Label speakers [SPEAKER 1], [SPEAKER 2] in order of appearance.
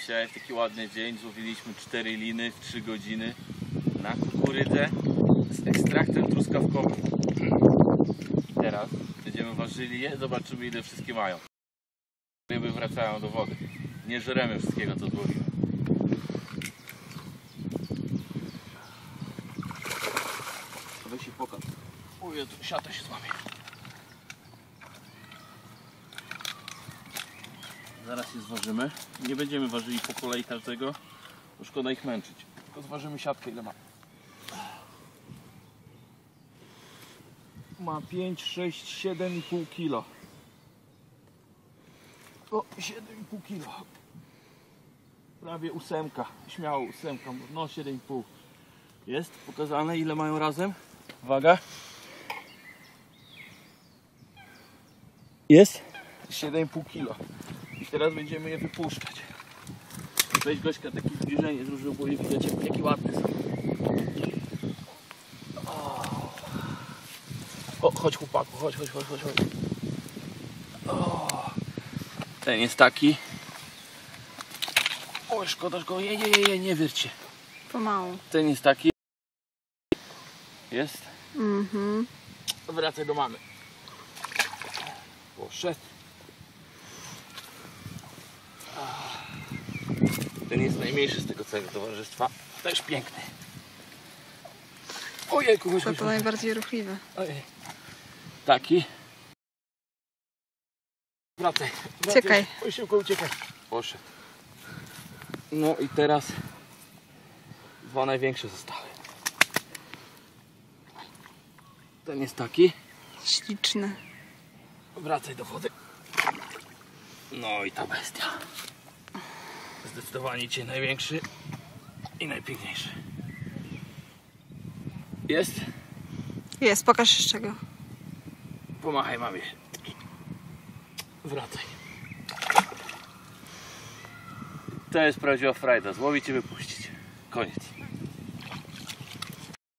[SPEAKER 1] Dzisiaj taki ładny dzień, złowiliśmy 4 liny w 3 godziny na kukurydzę z ekstraktem truskawkowym. Teraz będziemy ważyli je, zobaczymy ile wszystkie mają. Ryby wracają do wody. Nie żeremy wszystkiego co złowimy. Weź się pokaż. O Jezu, siata się złamie. Zaraz je zważymy. Nie będziemy ważyli po kolei każdego, bo szkoda ich męczyć. Tylko zważymy siatkę ile ma. Ma 5, 6, 7,5 kilo. O, 7,5 kilo. Prawie ósemka. Śmiało ósemka. No 7,5. Jest pokazane ile mają razem. Uwaga. Jest 7,5 kilo. Teraz będziemy je wypuszczać. Weź Gośka takie zbliżenie zrób, żeby było je widać jak- jaki ładny są. O, chodź chłopaku, chodź, chodź, chodź, chodź. O, ten jest taki. O, szkoda, szkoda, je, je, nie wierć się.
[SPEAKER 2] Pomału.
[SPEAKER 1] Ten jest taki. Jest.
[SPEAKER 2] Mhm.
[SPEAKER 1] Wracaj do mamy. Poszedł. Ten jest najmniejszy z tego całego towarzystwa. Też piękny. Ojejku, chodź,
[SPEAKER 2] To
[SPEAKER 1] chodź,
[SPEAKER 2] to najbardziej ruchliwe.
[SPEAKER 1] Ojej. Taki. Wracaj. wracaj.
[SPEAKER 2] Uciekaj.
[SPEAKER 1] Oj, szybko uciekaj. Poszedł. No i teraz dwa największe zostały. Ten jest taki.
[SPEAKER 2] Śliczne.
[SPEAKER 1] Wracaj do wody. No i ta bestia. Zdecydowanie cię największy i najpiękniejszy. Jest?
[SPEAKER 2] Jest, pokaż jeszcze go.
[SPEAKER 1] Pomachaj mamie. Wracaj. To jest prawdziwa frajda. Złowić i wypuścić. Koniec.